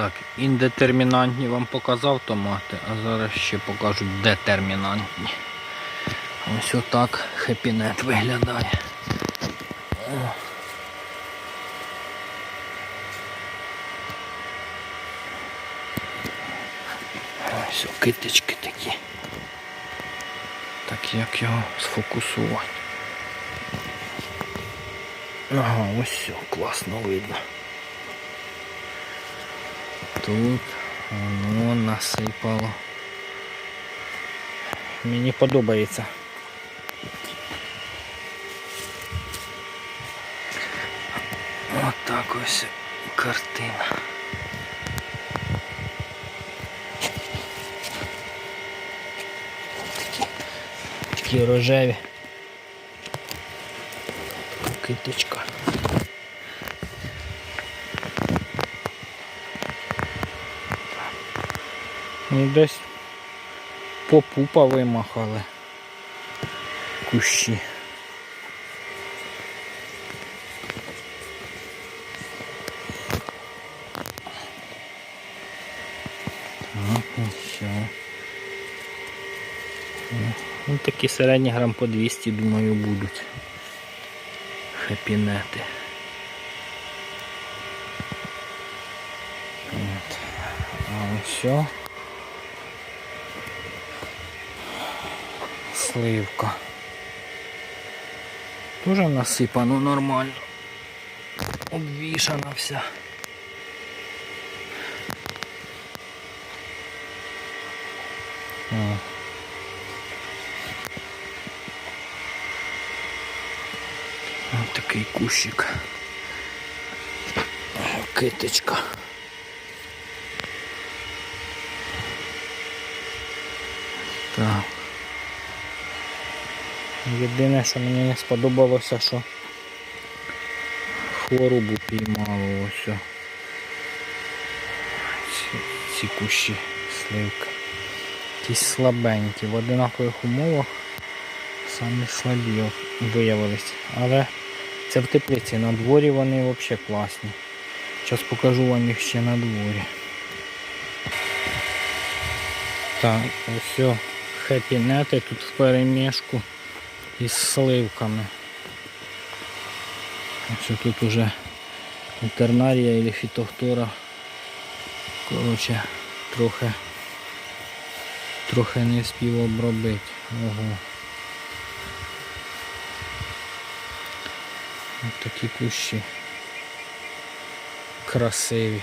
Так, індетермінантні вам показав томати, а зараз ще покажу детермінантні. Ось отак хепінет виглядає. О. Ось о, китички такі. Так як його сфокусувати. Ага, ось все, класно видно. Тут воно насипало. Мені подобається. Отак ось картина. Такі, такі рожеві. Киточка. Ну десь по пупа вимахали кущі. Так, і все. Ну, такі середні грам по 200, думаю, будуть. Хепінети. От. А Сливка. Тоже насипано нормально. Обвішана вся. О. Ось такий кущик. Киточка. Так. Єдине, що мені не сподобалося, що хворобу піймало ось. Ці, ці кущі сливки. Якісь слабенькі. В одинакових умовах самі слабі виявились. Але це в теплиці. На дворі вони взагалі класні. Зараз покажу вам їх ще на дворі. Так, ось хепінети тут в перемішку із сливками. Ось тут уже інтернарія або фітофтора. Коротше, трохи трохи не спів обробити. Ого. Ось такі кущі красиві.